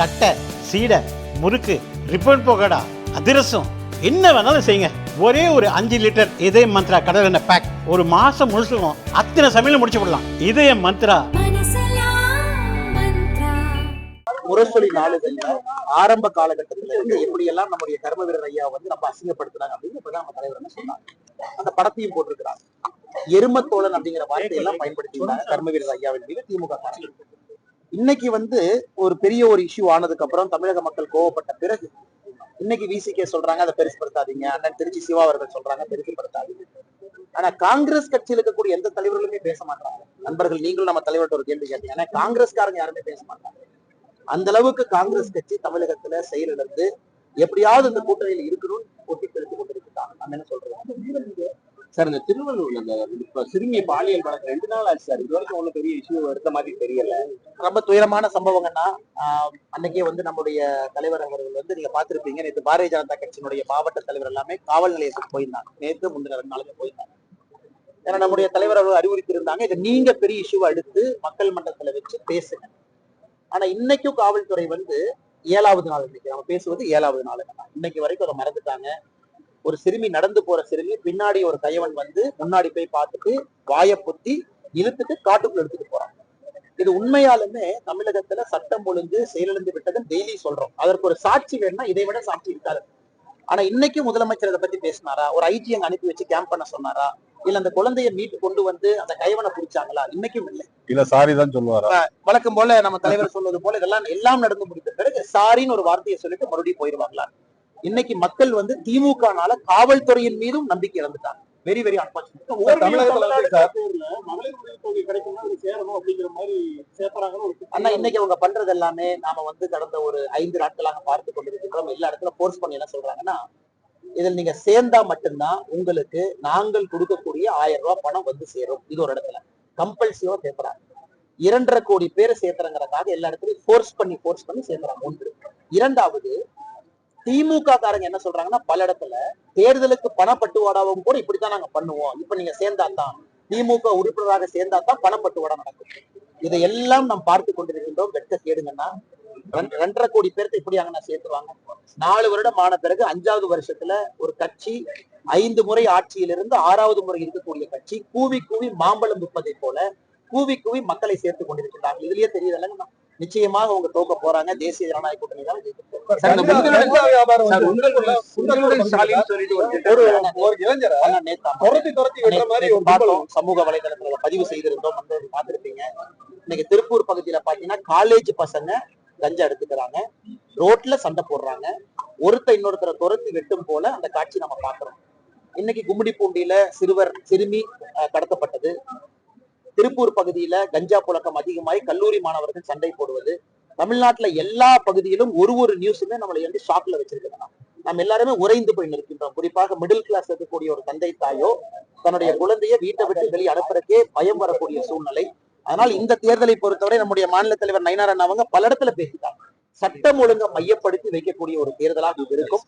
தட்டை சீடை முறுக்கு ரிப்பன் போகடா அதிரசம் என்ன வேணாலும் செய்யுங்க. ஒரே ஒரு அஞ்சு லிட்டர் இதய மந்த்ரா கடல் எண்ணெய் பேக் ஒரு மாசம் முழுசுக்கும் அத்தனை சமையல் முடிச்சு விடலாம் இதய மந்த்ரா. முரசொலி நாளுகள்ல ஆரம்ப காலகட்டத்துல இருந்து எப்படி எல்லாம் நம்முடைய கர்ம வீரர் ஐயா வந்து நம்ம அசிங்கப்படுத்துறாங்க அப்படின்னு இப்பதான் நம்ம தலைவர் என்ன சொன்னாங்க. அந்த படத்தையும் போட்டிருக்கிறாங்க. எருமத்தோழன் அப்படிங்கிற வார்த்தையெல்லாம் பயன்படுத்தினாங்க கர்ம வீரர் ஐயாவின் மீது திமுக. இன்னைக்கு வந்து ஒரு பெரிய ஒரு இஷ்யூ ஆனதுக்கு அப்புறம் தமிழக மக்கள் கோவப்பட்ட பிறகு இன்னைக்கு விசிகே சொல்றாங்க அதை பெருசுப்படுத்தாதீங்க அண்ணன் திருச்சி சிவா அவர்கள் சொல்றாங்க பெருசுப்படுத்தாதீங்க ஆனா காங்கிரஸ் கட்சியில் இருக்கக்கூடிய எந்த தலைவர்களுமே பேச மாட்டாங்க. நண்பர்கள் நீங்களும் நம்ம தலைவர்கிட்ட ஒரு கேள்வி கேட்டீங்க. ஆனா காங்கிரஸ்காரங்க யாருமே பேச மாட்டாங்க. அந்த அளவுக்கு காங்கிரஸ் கட்சி தமிழகத்துல செயலிழந்து எப்படியாவது இந்த கூட்டணியில் இருக்கணும்னு ஒட்டி பெருத்து கொண்டிருக்கிறாங்க. நம்ம என்ன சொல்றோம் சார் இந்த திருவள்ளூர்ல இந்த இப்ப சிறுமி பாலியல் வழக்கு ரெண்டு நாள் ஆச்சு சார். இது வரைக்கும் ஒன்றும் பெரிய இஷ்யூ எடுத்த மாதிரி தெரியல. ரொம்ப துயரமான சம்பவங்கன்னா ஆஹ், அன்னைக்கே வந்து நம்முடைய தலைவர் அவர்கள் வந்து நீங்க பாத்திருப்பீங்க நேற்று பாரதிய ஜனதா கட்சியினுடைய மாவட்ட தலைவர் எல்லாமே காவல் நிலையத்துக்கு போயிருந்தாங்க. நேற்று முந்தின ரெண்டு நாளுக்கு போயிருந்தாங்க. ஏன்னா நம்முடைய தலைவர் அவர்கள் அறிவுறுத்தியிருந்தாங்க. இதை நீங்க பெரிய இஷ்யூவை எடுத்து மக்கள் மன்றத்துல வச்சு பேசுங்க. ஆனா இன்னைக்கும் காவல்துறை வந்து ஏழாவது நாள் இன்னைக்கு. நம்ம பேசுவது ஏழாவது நாள் இன்னைக்கு வரைக்கும் அதை மறந்துட்டாங்க. ஒரு சிறுமி நடந்து போற சிறுமி பின்னாடி ஒரு கையவன் வந்து முன்னாடி போய் பார்த்துட்டு வாயை பொத்தி இழுத்துட்டு காட்டுக்குள்ள எடுத்துட்டு போறான். இது உண்மையாலுமே தமிழகத்துல சட்டம் ஒழுங்கு செயலிழந்து விட்டதுன்னு டெய்லி சொல்றோம். அதற்கு ஒரு சாட்சி வேணும்னா இதை விட சாட்சி இருக்காது. ஆனா இன்னைக்கு முதலமைச்சர் இதை பத்தி பேசினாரா? ஒரு ஐஜி அங்க அனுப்பி வச்சு கேம்ப் பண்ண சொன்னாரா? இல்ல அந்த குழந்தையை மீட்டு கொண்டு வந்து அந்த கைவனை பிடிச்சாங்களா? இன்னைக்கும் இல்லை. இல்ல சாரி தான் சொல்லுவாரா? வழக்கம் போல நம்ம தலைவர் சொல்வது போல இதெல்லாம் எல்லாம் நடந்து முடிந்த பிறகு சாரின்னு ஒரு வார்த்தையை சொல்லிட்டு மறுபடியும் போயிருவாங்களா? இன்னைக்கு மக்கள் வந்து திமுகனால காவல்துறையின் மீதும் நம்பிக்கை இழந்துட்டாங்க. வெரி வெரி அண்ணா இன்னைக்கு அவங்க பண்றது எல்லாமே நாம வந்து கடந்த ஒரு ஐந்து நாட்களாக பார்த்து கொண்டிருக்கின்றோம். எல்லா இடத்துல போர்ஸ் பண்ணி என்ன சொல்றாங்கன்னா இதில் நீங்க சேர்ந்தா மட்டும்தான் உங்களுக்கு நாங்கள் கொடுக்கக்கூடிய ஆயிரம் ரூபாய் பணம் வந்து சேரும். இது ஒரு இடத்துல. கம்பல்சிவா சேர்த்துறாங்க இரண்டரை கோடி பேர் சேர்த்துறங்கிறதுக்காக எல்லா இடத்துலயும் ஃபோர்ஸ் பண்ணி ஃபோர்ஸ் பண்ணி சேர்த்துறாங்க ஒன்று. இரண்டாவது திமுக காரங்க என்ன சொல்றாங்கன்னா பல இடத்துல தேர்தலுக்கு பணப்பட்டுவாடாவும் கூட இப்படித்தான் நாங்க பண்ணுவோம். இப்ப நீங்க சேர்ந்தா தான் திமுக உறுப்பினராக சேர்ந்தா தான் பணப்பட்டுவாடா நடக்கும். இதையெல்லாம் நாம் பார்த்து கொண்டிருக்கின்றோம். வெட்க கேடுங்கன்னா ரெண்டரை கோடி பேருக்கு இப்படி அங்க சேர்த்துவாங்க நாலு வருடம் ஆன பிறகு அஞ்சாவது வருஷத்துல ஒரு கட்சி ஐந்து முறை ஆட்சியிலிருந்து ஆறாவது முறை இருக்கக்கூடிய கட்சி கூவி கூவி மாம்பழம் விற்பதை போல கூவி கூவி மக்களை சேர்த்து கொண்டிருக்கிறார்கள் இதுலயே தெரியுதுல்ல நிச்சயமாக அவங்க தோக்க போறாங்க. தேசிய ஜனநாயக கூட்டணி தான் சமூக வலைதளத்துல பதிவு செய்திருந்தோம் பார்த்திருப்பீங்க. இன்னைக்கு திருப்பூர் பகுதியில பாத்தீங்கன்னா காலேஜ் பசங்க கஞ்சா எடுத்துக்கிறாங்க. ரோட்ல சண்டை போடுறாங்க. ஒருத்தர் இன்னொருத்தரை துரத்தி வெட்டும் போல அந்த காட்சி நம்ம பாக்குறோம் இன்னைக்கு கும்மிடிப்பூண்டியில சிறுவர் சிறுமி கடத்தப்பட்டது. திருப்பூர் பகுதியில கஞ்சா புழக்கம் அதிகமாகி கல்லூரி மாணவர்கள் சண்டை போடுவது. தமிழ்நாட்டுல எல்லா பகுதியிலும் ஒரு ஒரு நியூஸுமே நம்மளை வந்து ஷாக்ல வச்சிருக்காங்க நம்ம எல்லாருமே உறைந்து போய் நிற்கின்றோம். குறிப்பாக மிடில் கிளாஸ் இருக்கக்கூடிய ஒரு தந்தை தாயோ தன்னுடைய குழந்தைய வீட்டை விட்டு வெளியே அனுப்புறதுக்கே பயம் வரக்கூடிய சூழ்நிலை. அதனால் இந்த தேர்தலை பொறுத்தவரை நம்முடைய மாநில தலைவர் நயனாரன் அவங்க பல இடத்துல பேசிட்டாங்க. சட்டம் ஒழுங்கை மையப்படுத்தி வைக்கக்கூடிய ஒரு தேர்தலாக இது இருக்கும்.